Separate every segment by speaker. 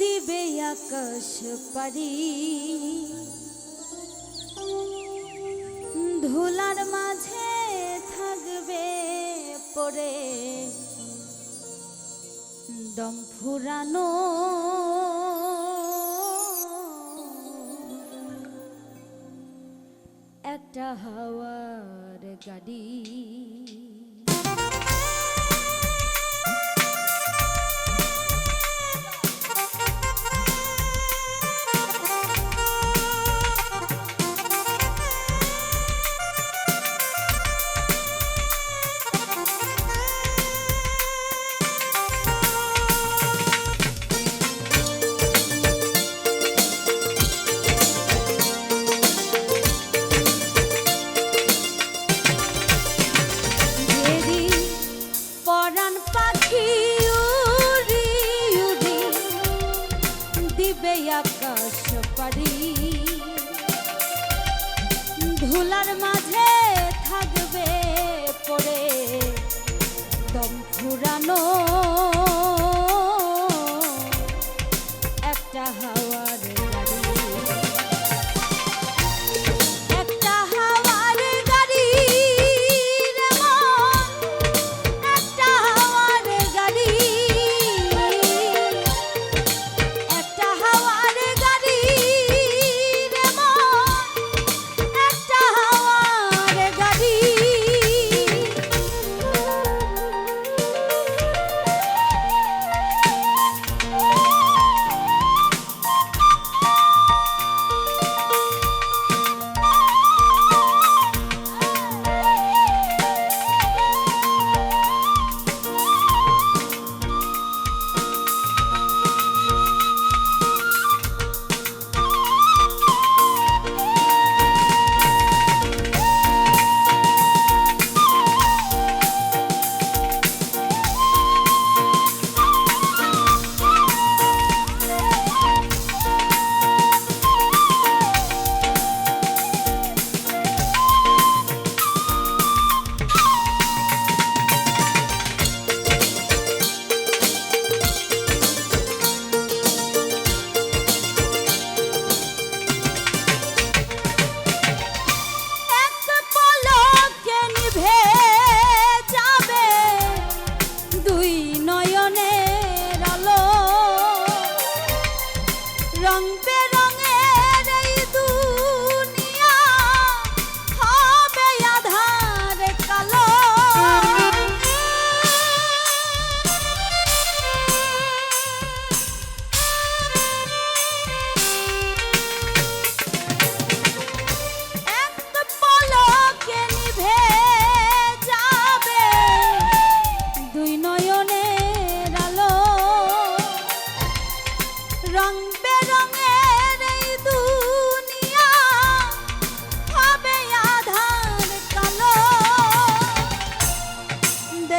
Speaker 1: দিবে আকাশ পারি ধুলার মাঝে থাকবে পড়ে। দম ফুরানো। একটা হাওয়ার গাড়ি। দিবে আকাশ পারি ধুলার মাঝে থাকবে পড়ে দম ফুরানো। একটা হাওয়ার গাড়ি।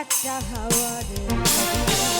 Speaker 1: একটা হাওয়ার একটা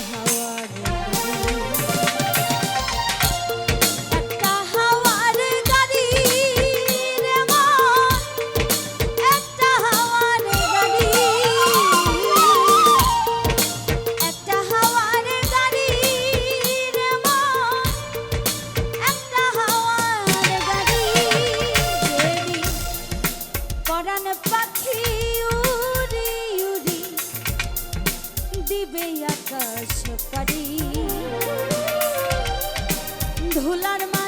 Speaker 1: love. ধুলার মা